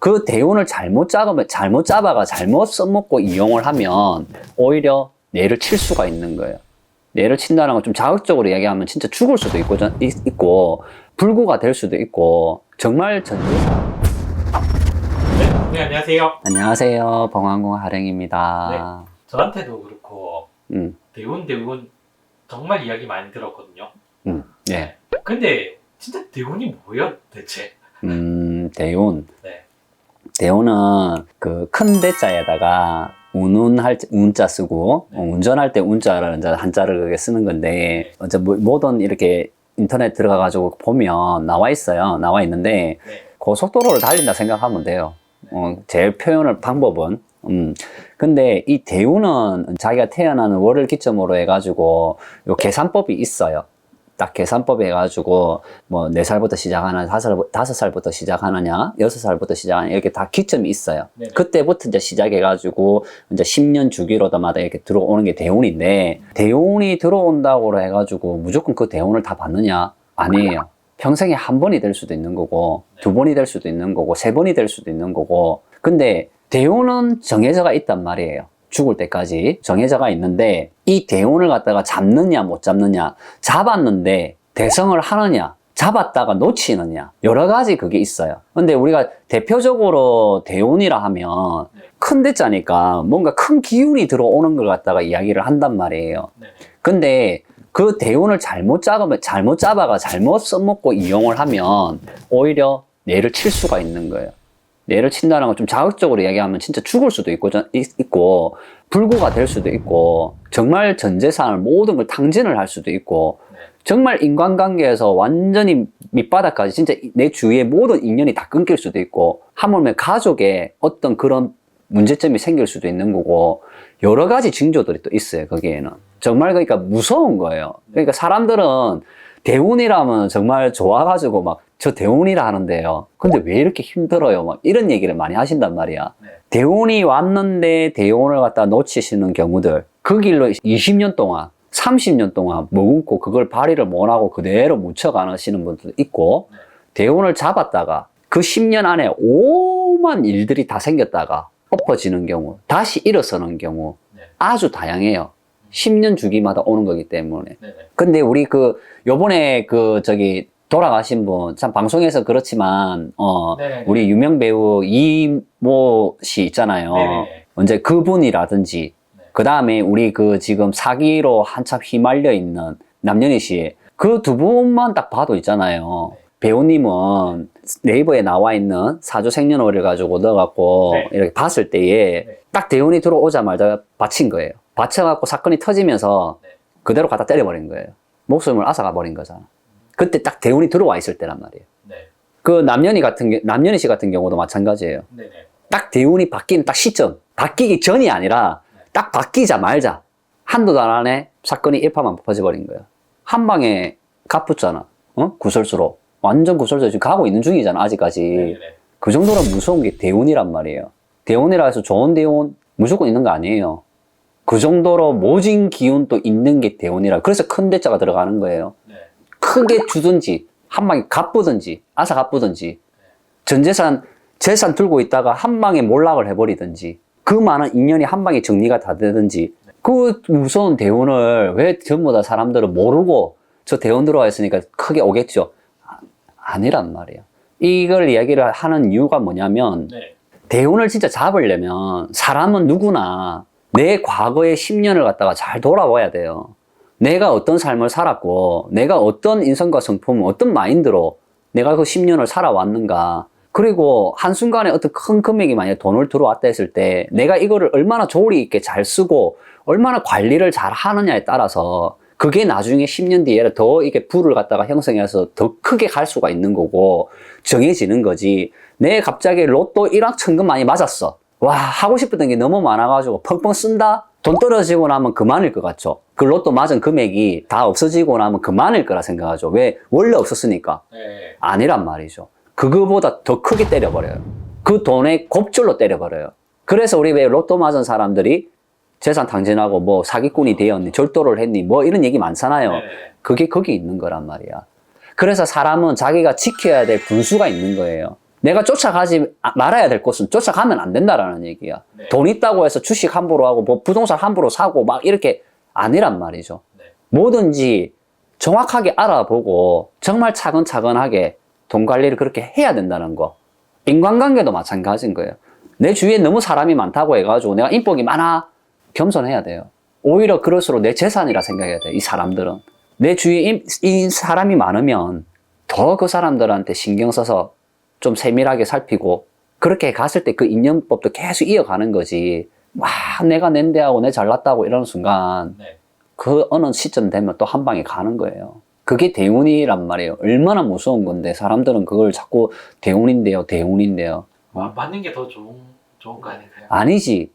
그 대운을 잘못 잡으면 잘못 잡아가 잘못 써먹고 이용을 하면 오히려 뇌를 칠 수가 있는 거예요. 뇌를 친다는 건 좀 자극적으로 이야기하면 진짜 죽을 수도 있고, 있- 있고 불구가 될 수도 있고 정말 전도사. 네, 네, 안녕하세요. 안녕하세요, 봉황공 하랭입니다. 저한테도 그렇고 음, 대운 대운 정말 이야기 많이 들었거든요. 음, 네, 근데 진짜 대운이 뭐예요, 대체? 음, 대운. 네. 대운은 그큰 대자에다가 운운할 때 운자 쓰고 네. 어, 운전할 때 운자라는 이제 한자를 그렇게 쓰는 건데 뭐- 모든 이렇게 인터넷 들어가 가지고 보면 나와 있어요. 나와 있는데 네. 고속도로를 달린다 생각하면 돼요. 어, 제일 표현을 방법은 음. 근데 이 대운은 자기가 태어나는 월을 기점으로 해가지고 요 계산법이 있어요. 딱 계산법 해가지고 뭐 네 살부터 시작하는 다섯 살- 살부터 시작하느냐 여섯 살부터 시작하느냐 이렇게 다 기점이 있어요. 네네. 그때부터 이제 시작해가지고 이제 10년 주기로다마다 이렇게 들어오는 게 대운인데 대운이 들어온다고 해가지고 무조건 그 대운을 다 받느냐 아니에요. 평생에 한 번이 될 수도 있는 거고 두 번이 될 수도 있는 거고 세 번이 될 수도 있는 거고 근데 대운은 정해져가 있단 말이에요. 죽을 때까지 정해져가 있는데 이 대운을 갖다가 잡느냐 못 잡느냐 잡았는데 대성을 하느냐 잡았다가 놓치느냐 여러 가지 그게 있어요. 근데 우리가 대표적으로 대운이라 하면 네. 큰 대자니까 뭔가 큰 기운이 들어오는 걸 갖다가 이야기를 한단 말이에요. 네. 근데 그 대운을 잘못 잡으면 잘못 잡아가 잘못 써먹고 이용을 하면 오히려 뇌를 칠 수가 있는 거예요. 뇌를 친다는 건 좀 자극적으로 이야기하면 진짜 죽을 수도 있고, 있고 불구가 될 수도 있고 정말 전 재산을 모든 걸 탕진을 할 수도 있고 네. 정말 인간관계에서 완전히 밑바닥까지 진짜 내 주위의 모든 인연이 다 끊길 수도 있고 하물며 가족에 어떤 그런 문제점이 생길 수도 있는 거고 여러 가지 징조들이 또 있어요 거기에는 정말 그러니까 무서운 거예요 그러니까 사람들은 대운이라면 정말 좋아가지고 막 저 대운이라 하는데요 근데 왜 이렇게 힘들어요 막 이런 얘기를 많이 하신단 말이야 네. 대운이 왔는데 대운을 갖다 놓치시는 경우들 그 길로 20년 동안 30년 동안 머금고 그걸 발휘를 못하고 그대로 묻혀가시는 분들도 있고 네. 대운을 잡았다가 그 10년 안에 오만 일들이 다 생겼다가 엎어지는 경우 다시 일어서는 경우 네. 아주 다양해요 10년 주기마다 오는 거기 때문에 네. 네. 근데 우리 그 요번에 그 저기 돌아가신 분 참 방송에서 그렇지만 어 네. 우리 유명 배우 이모 씨 있잖아요. 네. 네. 언제 그분이라든지 네. 그 다음에 우리 그 지금 사기로 한참 휘말려 있는 남연희 씨 그 두 분만 딱 봐도 있잖아요. 네. 배우님은 네이버에 나와 있는 사주 생년월일 가지고 넣어갖고 네. 이렇게 봤을 때에 네. 딱 대운이 들어오자마자 바친 거예요. 바쳐갖고 사건이 터지면서 네. 그대로 갖다 때려버린 거예요. 목숨을 앗아가 버린 거잖아. 그때 딱 대운이 들어와 있을 때란 말이에요. 네. 그 남연희 같은 게 남연희 씨 같은 경우도 마찬가지예요. 네. 네. 딱 대운이 바뀌는 딱 시점 바뀌기 전이 아니라 딱 바뀌자 말자 한두 달 안에 사건이 일파만 퍼져버린 거예요. 한 방에 갚았잖아. 어? 구설수로 완전 구설수 지금 가고 있는 중이잖아 아직까지. 네. 네. 그 정도로 무서운 게 대운이란 말이에요. 대운이라 해서 좋은 대운 무조건 있는 거 아니에요. 그 정도로 모진 기운도 있는 게 대운이라. 그래서 큰 대자가 들어가는 거예요. 네. 크게 주든지 한 방에 갚으든지 아사 갚으든지 전 재산 재산 들고 있다가 한 방에 몰락을 해버리든지 그 많은 인연이 한 방에 정리가 다 되든지 그 무서운 대운을 왜 전부 다 사람들은 모르고 저 대운 들어와 있으니까 크게 오겠죠 아, 아니란 말이에요 이걸 이야기를 하는 이유가 뭐냐면 네. 대운을 진짜 잡으려면 사람은 누구나 내 과거의 10년을 갖다가 잘 돌아봐야 돼요. 내가 어떤 삶을 살았고, 내가 어떤 인성과 성품, 어떤 마인드로 내가 그 10년을 살아왔는가. 그리고 한순간에 어떤 큰 금액이 만약에 돈을 들어왔다 했을 때 내가 이거를 얼마나 조리 있게 잘 쓰고 얼마나 관리를 잘 하느냐에 따라서 그게 나중에 10년 뒤에 더 이게 부를 갖다가 형성해서 더 크게 갈 수가 있는 거고 정해지는 거지. 내 갑자기 로또 1억 천금 많이 맞았어. 와, 하고 싶었던 게 너무 많아가지고 펑펑 쓴다? 돈 떨어지고 나면 그만일 것 같죠? 그 로또 맞은 금액이 다 없어지고 나면 그만일 거라 생각하죠. 왜? 원래 없었으니까. 네. 아니란 말이죠. 그거보다 더 크게 때려버려요. 그 돈의 곱절로 때려버려요. 그래서 우리 왜 로또 맞은 사람들이 재산 탕진하고 뭐 사기꾼이 되었니, 절도를 했니, 뭐 이런 얘기 많잖아요. 네. 그게 거기 있는 거란 말이야. 그래서 사람은 자기가 지켜야 될 분수가 있는 거예요. 내가 쫓아가지 아- 말아야 될 곳은 쫓아가면 안 된다라는 얘기야. 네. 돈 있다고 해서 주식 함부로 하고 뭐 부동산 함부로 사고 막 이렇게 아니란 말이죠. 네. 뭐든지 정확하게 알아보고 정말 차근차근하게 돈 관리를 그렇게 해야 된다는 거. 인간관계도 마찬가지인 거예요. 내 주위에 너무 사람이 많다고 해가지고 내가 인복이 많아 겸손해야 돼요. 오히려 그럴수록 내 재산이라 생각해야 돼. 이 사람들은 내 주위에 인- 이 사람이 많으면 더 그 사람들한테 신경 써서 좀 세밀하게 살피고 그렇게 갔을 때 그 인연법도 계속 이어가는 거지. 와 내가 낸대하고 내 잘났다고 이러는 순간 네. 그 어느 시점 되면 또 한 방에 가는 거예요. 그게 대운이란 말이에요. 얼마나 무서운 건데 사람들은 그걸 자꾸 대운인데요, 대운인데요. 어? 아, 맞는 게 더 좋은 좋은 거 아닐까요? 아니지.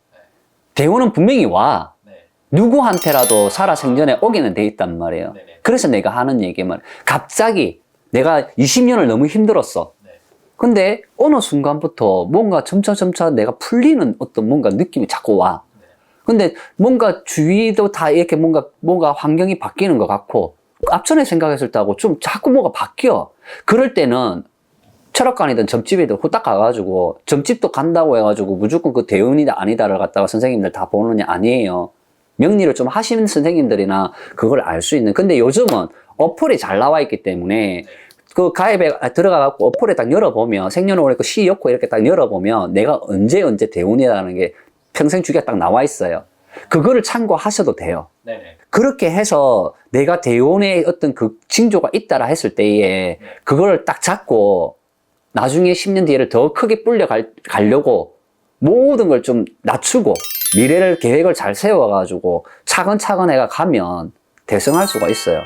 대운은 분명히 와. 네. 누구한테라도 살아 생전에 오기는 돼 있단 말이에요. 네 네. 그래서 내가 하는 얘기만 갑자기 내가 20년을 너무 힘들었어. 네. 근데 어느 순간부터 뭔가 점차 점차 내가 풀리는 어떤 뭔가 느낌이 자꾸 와. 네. 근데 뭔가 주위도 다 이렇게 뭔가 뭔가 환경이 바뀌는 것 같고 앞전에 생각했을 때하고 좀 자꾸 뭐가 바뀌어. 그럴 때는 철학관이든 점집이든 후딱 가가지고 점집도 간다고 해가지고 무조건 그 대운이다 아니다를 갖다가 선생님들 다 보느냐 아니에요. 명리를 좀 하시는 선생님들이나 그걸 알 수 있는. 근데 요즘은 어플이 잘 나와 있기 때문에 그 가입에 들어가갖고 어플에 딱 열어보면 생년월일 그시 넣고 이렇게 딱 열어보면 내가 언제 언제 대운이라는 게 평생 주기가 딱 나와 있어요. 그거를 참고하셔도 돼요. 네네. 그렇게 해서 내가 대운에 어떤 그 징조가 있다라 했을 때에 그걸 딱 잡고 나중에 10년 뒤에를 더 크게 불려 갈, 가려고 모든 걸 좀 낮추고 미래를 계획을 잘 세워가지고 차근차근 해가 가면 대성할 수가 있어요.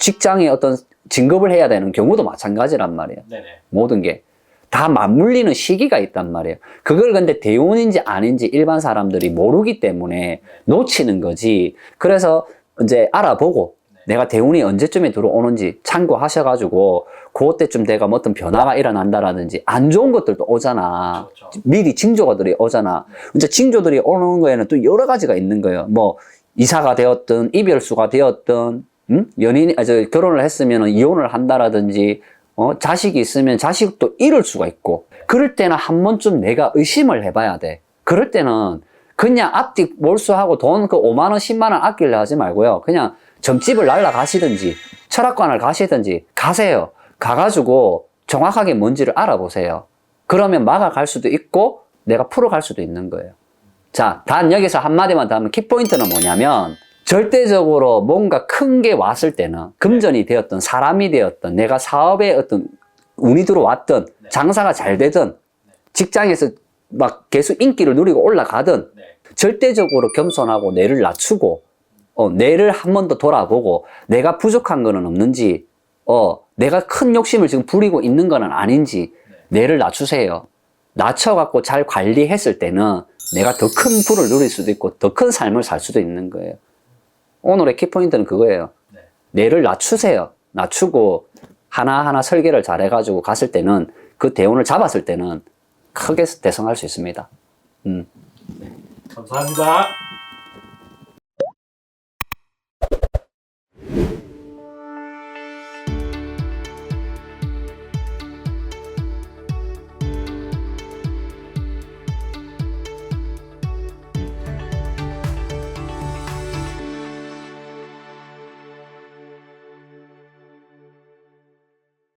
직장에 어떤 진급을 해야 되는 경우도 마찬가지란 말이에요. 네네. 모든 게. 다 맞물리는 시기가 있단 말이에요. 그걸 근데 대운인지 아닌지 일반 사람들이 모르기 때문에 놓치는 거지. 그래서 이제 알아보고 내가 대운이 언제쯤에 들어오는지 참고하셔가지고 그때쯤 내가 뭐 어떤 변화가 일어난다라든지 안 좋은 것들도 오잖아. 그렇죠. 미리 징조들이 오잖아. 이제 징조들이 오는 거에는 또 여러 가지가 있는 거예요. 뭐 이사가 되었든 이별수가 되었든 음? 연인 아 저 결혼을 했으면 이혼을 한다라든지 어 자식이 있으면 자식도 잃을 수가 있고 그럴 때는 한 번쯤 내가 의심을 해봐야 돼. 그럴 때는 그냥 앞뒤 몰수하고 돈 그 5만 원, 10만 원 아끼려 하지 말고요. 그냥 점집을 날라가시든지 철학관을 가시든지 가세요. 가가지고 정확하게 뭔지를 알아보세요. 그러면 막아갈 수도 있고 내가 풀어갈 수도 있는 거예요. 자, 단 여기서 한마디만 더 하면 키포인트는 뭐냐면 절대적으로 뭔가 큰 게 왔을 때는 금전이 되었던 사람이 되었던 내가 사업에 어떤 운이 들어왔던 네. 장사가 잘 되든 직장에서 막 계속 인기를 누리고 올라가든 네. 절대적으로 겸손하고 뇌를 낮추고 어, 뇌를 한 번 더 돌아보고 내가 부족한 거는 없는지 어, 내가 큰 욕심을 지금 부리고 있는 거는 아닌지 뇌를 낮추세요. 낮춰갖고 잘 관리했을 때는 내가 더 큰 부를 누릴 수도 있고 더 큰 삶을 살 수도 있는 거예요. 오늘의 키포인트는 그거예요. 네. 뇌를 낮추세요. 낮추고 하나하나 설계를 잘 해가지고 갔을 때는 그 대운을 잡았을 때는 크게 대성할 수 있습니다. 음. 감사합니다.